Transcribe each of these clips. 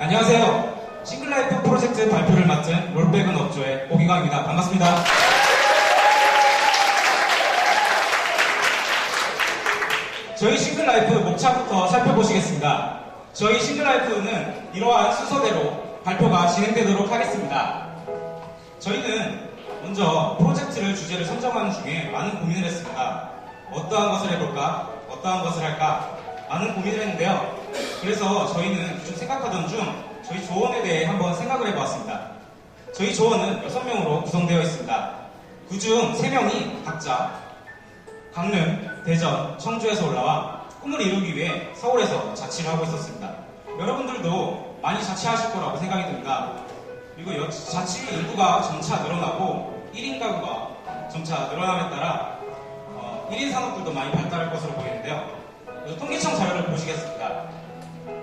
안녕하세요. 싱글라이프 프로젝트 발표를 맡은 롤백은 업조의 오기광입니다. 반갑습니다. 저희 싱글라이프 목차부터 살펴보시겠습니다. 저희 싱글라이프는 이러한 순서대로 발표가 진행되도록 하겠습니다. 저희는 먼저 프로젝트를 주제를 선정하는 중에 많은 고민을 했습니다. 어떠한 것을 해볼까? 어떠한 것을 할까? 많은 고민을 했는데요. 그래서 저희는 좀 생각하던 중 저희 조원에 대해 한번 생각을 해보았습니다. 저희 조원은 6명으로 구성되어 있습니다. 그중 3명이 각자 강릉, 대전, 청주에서 올라와 꿈을 이루기 위해 서울에서 자취를 하고 있었습니다. 여러분들도 많이 자취하실 거라고 생각이 듭니다. 그리고 여- 자취 인구가 점차 늘어나고 1인 가구가 점차 늘어남에 따라 1인 산업들도 많이 발달할 것으로 보이는데요. 통계청 자료를 보시겠습니다.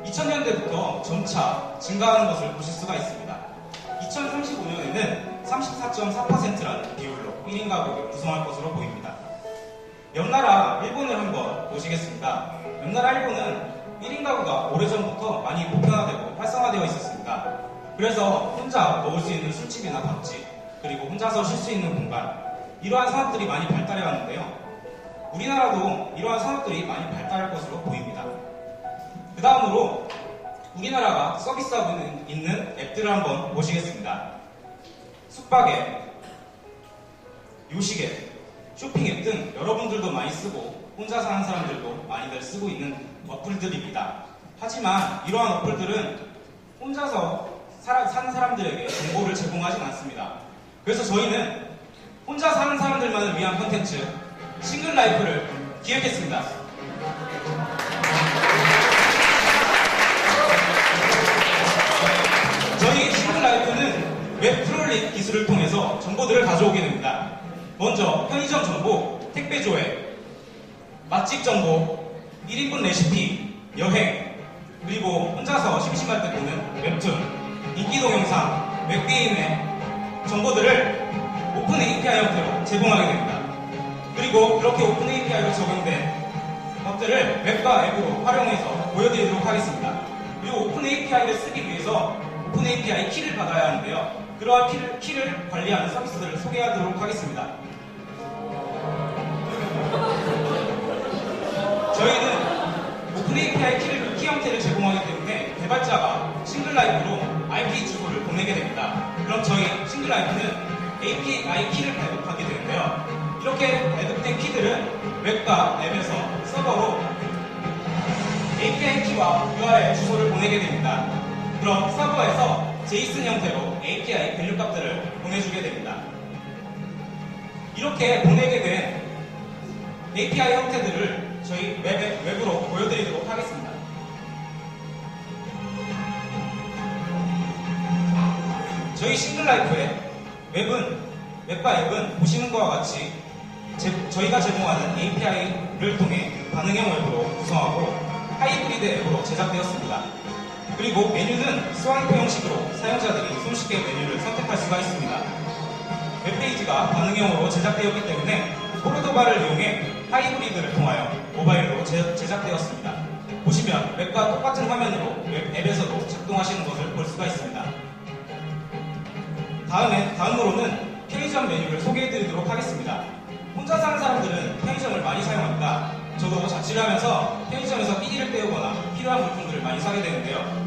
2000년대부터 점차 증가하는 것을 보실 수가 있습니다. 2035년에는 34.4%라는 비율로 1인 가구를 구성할 것으로 보입니다. 옆나라 일본을 한번 보시겠습니다. 옆나라 일본은 1인 가구가 오래전부터 많이 보편화되고 활성화되어 있었습니다. 그래서 혼자 먹을 수 있는 술집이나 밥집, 그리고 혼자서 쉴 수 있는 공간, 이러한 산업들이 많이 발달해 왔는데요. 우리나라도 이러한 산업들이 많이 발달할 것으로 보입니다. 그 다음으로 우리나라가 서비스하고 있는- 있는 앱들을 한번 보시겠습니다. 숙박 앱, 요식 앱, 쇼핑 앱 등 여러분들도 많이 쓰고 혼자 사는 사람들도 많이들 쓰고 있는 어플들입니다. 하지만 이러한 어플들은 혼자서 사는 사람들에게 정보를 제공하진 않습니다. 그래서 저희는 혼자 사는 사람들만을 위한 컨텐츠 싱글 라이프를 기획했습니다. 웹 프롤릿 기술을 통해서 정보들을 가져오게 됩니다. 먼저 편의점 정보, 택배 조회, 맛집 정보, 1인분 레시피, 여행, 그리고 혼자서 심심할 때 보는 웹툰, 인기 동영상, 웹게임의 정보들을 오픈 API 형태로 제공하게 됩니다. 그리고 그렇게 오픈 API로 적용된 것들을 웹과 앱으로 활용해서 보여드리도록 하겠습니다. 그리고 오픈 API를 쓰기 위해서 오픈 API 키를 받아야 하는데요. 그러한 키를, 키를 관리하는 서비스들을 소개하도록 하겠습니다. 저희는 오픈 API 키를, 키 형태를 제공하기 때문에 개발자가 싱글라이프로 IP 주소를 보내게 됩니다. 그럼 저희 싱글라이프는 API 키를 발급하게 되는데요. 이렇게 발급된 키들은 웹과 앱에서 서버로 API 키와 URL 주소를 보내게 됩니다. 그럼 서버에서 JSON 형태로 API 밸류 값들을 보내주게 됩니다. 이렇게 보내게 된 API 형태들을 저희 웹, 웹으로 보여드리도록 하겠습니다. 저희 싱글라이프의 웹은, 웹과 앱은 보시는 것과 같이 제- 저희가 제공하는 API를 통해 반응형 웹으로 구성하고 하이브리드 앱으로 제작되었습니다. 그리고 메뉴는 스와이프 형식으로 사용자들이 손쉽게 메뉴를 선택할 수가 있습니다. 웹페이지가 반응형으로 제작되었기 때문에 포르도바를 이용해 하이브리드를 통하여 모바일로 제, 제작되었습니다. 보시면 웹과 똑같은 화면으로 웹 앱에서도 작동하시는 것을 볼 수가 있습니다. 다음에, 다음으로는 편의점 메뉴를 소개해드리도록 하겠습니다. 혼자 사는 사람들은 편의점을 많이 사용합니다. 저도 자취를 하면서 편의점에서 삐리를 때우거나 필요한 물품들을 많이 사게 되는데요.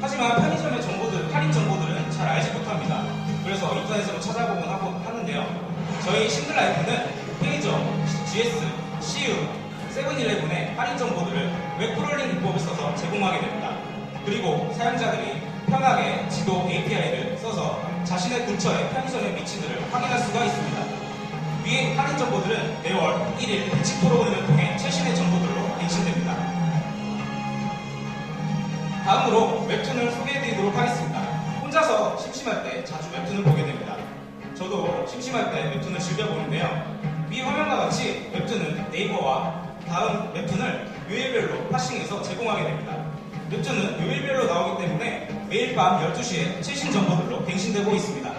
하지만 편의점의 정보들, 할인 정보들은 잘 알지 못합니다. 그래서 인터넷으로 찾아보곤 하고 하는데요. 저희 싱글라이프는 편의점, GS, CU, 세븐일레븐의 할인 정보들을 웹프롤링 기법을 써서 제공하게 됩니다. 그리고 사용자들이 편하게 지도 API를 써서 자신의 근처의 편의점의 위치들을 확인할 수가 있습니다. 위의 할인 정보들은 매월 1일 배치 프로그램을 통해 최신의 정보들로 갱신됩니다. 다음으로 웹툰을 소개해드리도록 하겠습니다. 혼자서 심심할 때 자주 웹툰을 보게 됩니다. 저도 심심할 때 웹툰을 즐겨보는데요. 위 화면과 같이 웹툰은 네이버와 다음 웹툰을 요일별로 파싱해서 제공하게 됩니다. 웹툰은 요일별로 나오기 때문에 매일 밤 12시에 최신 정보들로 갱신되고 있습니다.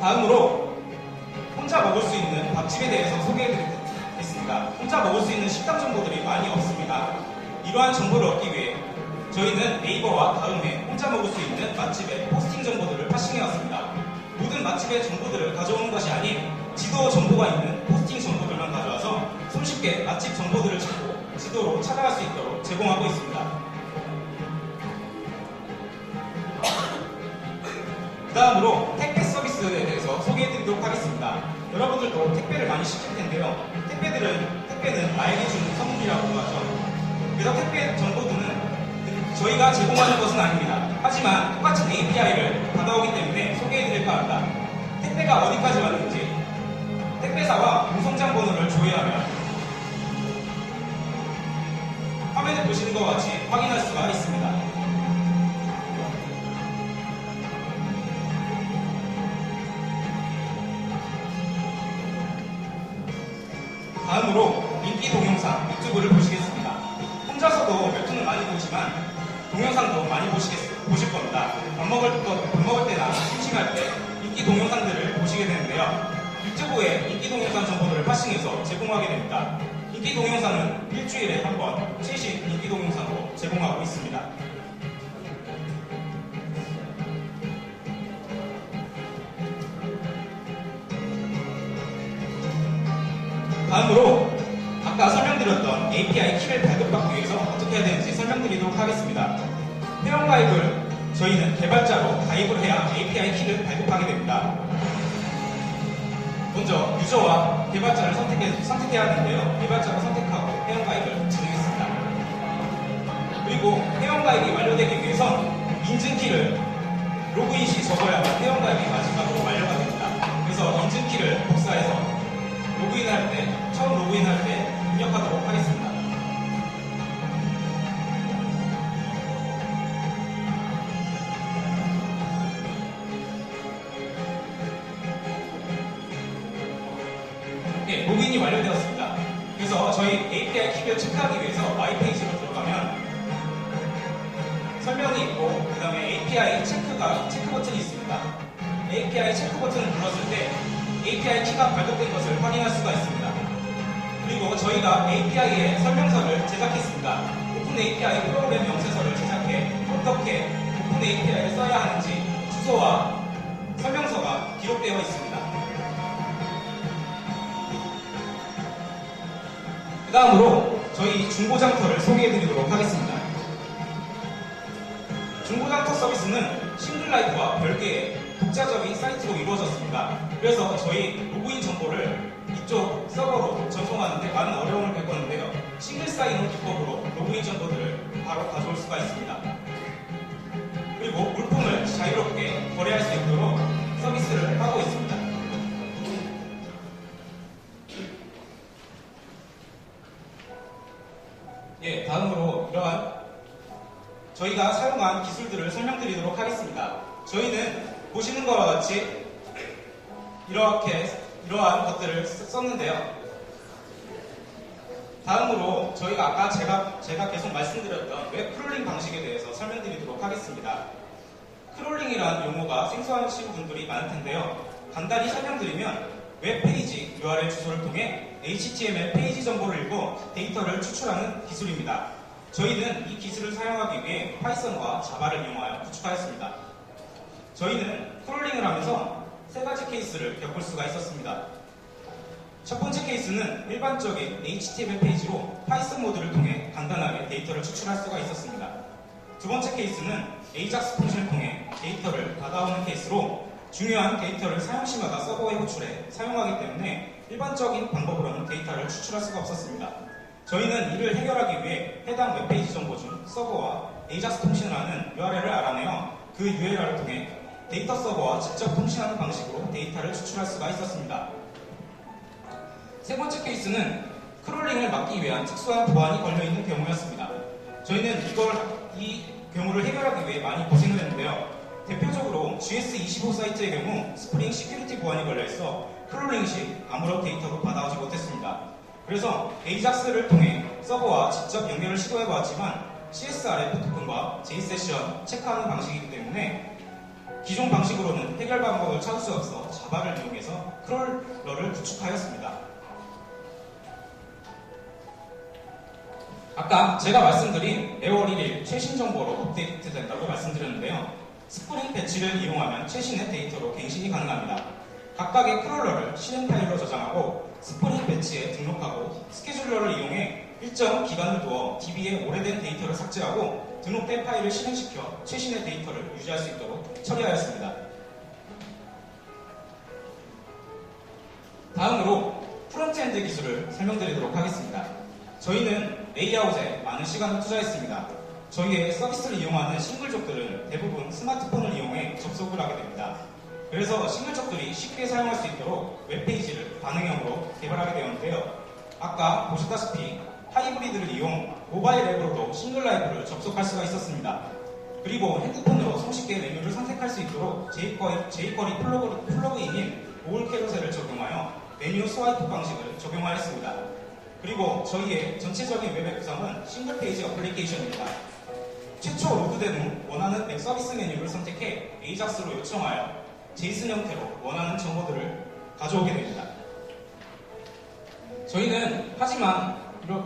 다음으로 혼자 먹을 수 있는 밥집에 대해서 소개해드리겠습니다. 있습니다. 혼자 먹을 수 있는 식당 정보들이 많이 없습니다. 이러한 정보를 얻기 위해 저희는 네이버와 다음에 혼자 먹을 수 있는 맛집의 포스팅 정보들을 파싱해왔습니다. 모든 맛집의 정보들을 가져오는 것이 아닌 지도 정보가 있는 포스팅 정보들만 가져와서 손쉽게 맛집 정보들을 찾고 지도로 찾아갈 수 있도록 제공하고 있습니다. 그 다음으로 택배 서비스에 대해서 소개해드리도록 하겠습니다. 여러분들도 택배를 많이 시킬 텐데요. 택배들은, 택배는 나에게 주는 선물이라고 하죠. 그래서 택배 정보들은 저희가 제공하는 것은 아닙니다. 하지만 똑같은 API를 받아오기 때문에 소개해드릴까 합니다. 택배가 어디까지 왔는지 택배사와 공성장 번호를 조회하면 화면에 보시는 것 같이 확인할 수가 있습니다. 다음으로 인기 동영상 유튜브를 보시겠습니다. 혼자서도 웹툰을 많이 보지만 동영상도 많이 보시겠, 보실 겁니다. 밥 먹을, 것, 밥 먹을 때나 심심할 때 인기 동영상들을 보시게 되는데요. 유튜브에 인기 동영상 정보들을 파싱해서 제공하게 됩니다. 인기 동영상은 일주일에 한번 최신 인기 동영상으로 제공하고 있습니다. 다음으로 아까 설명드렸던 API 키를 발급받기 위해서 어떻게 해야 되는지 설명드리도록 하겠습니다. 회원 가입을 저희는 개발자로 가입을 해야 API 키를 발급하게 됩니다. 먼저 유저와 개발자를 선택해, 선택해야 하는데요. 개발자를 선택하고 회원 가입을 진행했습니다. 그리고 회원 가입이 완료되기 위해선 인증키를 로그인 시 적어야만 회원 가입이 마지막으로 완료가 됩니다. 그래서 인증키를 복사해서 로그인할 때, 처음 로그인할 때 입력하도록 하겠습니다. 네, 로그인이 완료되었습니다. 그래서 저희 API 키를 체크하기 위해서 Y 페이지로 들어가면 설명이 있고 그 다음에 API 체크가 체크 버튼이 있습니다. API 체크 버튼을 눌렀을 때 API 키가 발급된 것을 확인할 수가 있습니다. 그리고 저희가 API의 설명서를 제작했습니다. 오픈 API 프로그램 영세서를 제작해 어떻게 오픈 API를 써야 하는지 주소와 설명서가 기록되어 있습니다. 그 다음으로 저희 중고장터를 소개해드리도록 하겠습니다. 중고장터 서비스는 싱글라이프와 별개의 독자적인 사이트로 이루어졌습니다. 그래서 저희 로그인 정보를 이쪽 서버로 전송하는데 많은 어려움을 겪었는데요. 싱글 사인온 기법으로 로그인 정보들을 바로 가져올 수가 있습니다. 그리고 물품을 자유롭게 거래할 수 있도록 서비스를 하고 있습니다. 예, 다음으로 이러한 저희가 사용한 기술들을 설명드리도록 하겠습니다. 저희는 보시는 것과 같이 이렇게 이러한 것들을 쓰- 썼는데요. 다음으로 저희가 아까 제가 제가 계속 말씀드렸던 웹 크롤링 방식에 대해서 설명드리도록 하겠습니다. 크롤링이라는 용어가 생소하신 분들이 많을 텐데요. 간단히 설명드리면 웹페이지 URL 주소를 통해 HTML 페이지 정보를 읽고 데이터를 추출하는 기술입니다. 저희는 이 기술을 사용하기 위해 파이썬과 자바를 이용하여 구축하였습니다. 저희는 크롤링을 하면서 세 가지 케이스를 겪을 수가 있었습니다. 첫 번째 케이스는 일반적인 HTML 페이지로 파이썬 모드를 통해 간단하게 데이터를 추출할 수가 있었습니다. 두 번째 케이스는 AJAX 펑션을 통해 데이터를 받아오는 케이스로 중요한 데이터를 사용시마다 서버에 호출해 사용하기 때문에 일반적인 방법으로는 데이터를 추출할 수가 없었습니다. 저희는 이를 해결하기 위해 해당 웹페이지 정보 중 서버와 AJAX 통신을 하는 URL을 알아내어 그 URL을 통해 데이터 서버와 직접 통신하는 방식으로 데이터를 추출할 수가 있었습니다. 세 번째 케이스는 크롤링을 막기 위한 특수한 보안이 걸려있는 경우였습니다. 저희는 이걸, 이 경우를 해결하기 위해 많이 고생을 했는데요. 대표적으로 GS25 사이트의 경우 스프링 시큐리티 보안이 걸려있어 크롤링 시 아무런 데이터도 받아오지 못했습니다. 그래서 AJAX를 통해 서버와 직접 연결을 시도해보았지만 CSRF 토큰과 JSession 체크하는 방식이기 때문에 기존 방식으로는 해결 방법을 찾을 수 없어 자바를 이용해서 크롤러를 구축하였습니다. 아까 제가 말씀드린 5월 1일 최신 정보로 업데이트 된다고 말씀드렸는데요. 스프링 패치를 이용하면 최신의 데이터로 갱신이 가능합니다. 각각의 크롤러를 실행 파일로 저장하고 스프링 패치에 등록하고 스케줄러를 이용해 일정 기간을 두어 DB에 오래된 데이터를 삭제하고 등록된 파일을 실행시켜 최신의 데이터를 유지할 수 있도록 처리하였습니다. 다음으로 프론트엔드 기술을 설명드리도록 하겠습니다. 저희는 레이아웃에 많은 시간을 투자했습니다. 저희의 서비스를 이용하는 싱글족들은 대부분 스마트폰을 이용해 접속을 하게 됩니다. 그래서 싱글족들이 쉽게 사용할 수 있도록 웹페이지를 반응형으로 개발하게 되었는데요. 아까 보셨다시피 하이브리드를 이용 모바일 앱으로도 싱글 라이브를 접속할 수가 있었습니다. 그리고 핸드폰으로 손쉽게 메뉴를 선택할 수 있도록 jQuery 플러그, 플러그인인 오울 캐러셀을 적용하여 메뉴 스와이프 방식을 적용하였습니다. 그리고 저희의 전체적인 웹 구성은 싱글 페이지 어플리케이션입니다. 최초 로드된 후 원하는 앱 서비스 메뉴를 선택해 에이작스로 요청하여 제이슨 형태로 원하는 정보들을 가져오게 됩니다. 저희는 하지만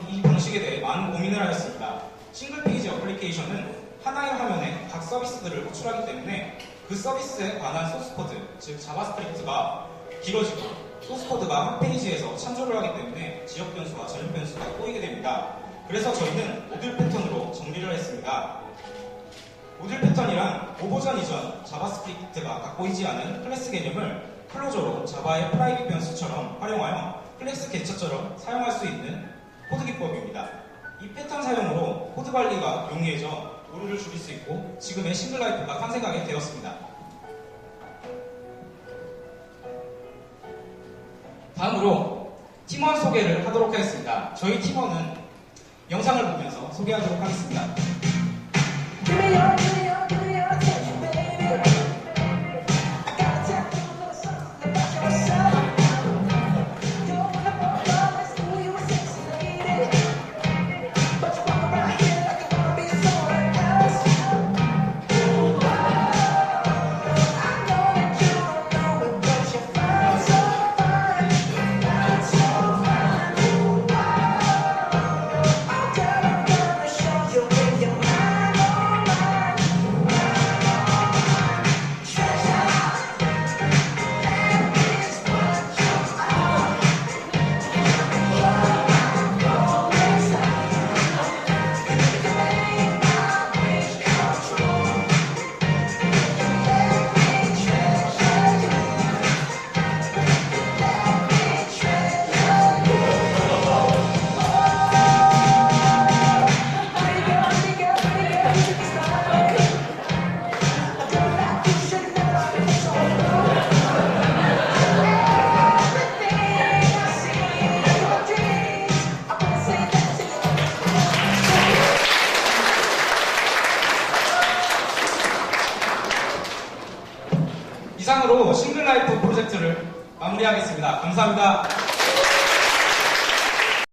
이 방식에 대해 많은 고민을 하였습니다. 싱글 페이지 어플리케이션은 하나의 화면에 각 서비스들을 호출하기 때문에 그 서비스에 관한 소스코드, 즉 자바스크립트가 길어지고 소스코드가 한 페이지에서 참조를 하기 때문에 지역 변수와 전역 변수가 꼬이게 됩니다. 그래서 저희는 모듈 패턴으로 정리를 했습니다. 모듈 패턴이란 오버전 이전 자바스크립트가 갖고 있지 않은 클래스 개념을 클로저로 자바의 프라이빗 변수처럼 활용하여 클래스 개처처럼 사용할 수 있는 코드 기법입니다. 이 패턴 사용으로 코드 관리가 용이해져 오류를 줄일 수 있고 지금의 싱글라이프가 탄생하게 되었습니다. 다음으로 팀원 소개를 하도록 하겠습니다. 저희 팀원은 영상을 보면서 소개하도록 하겠습니다.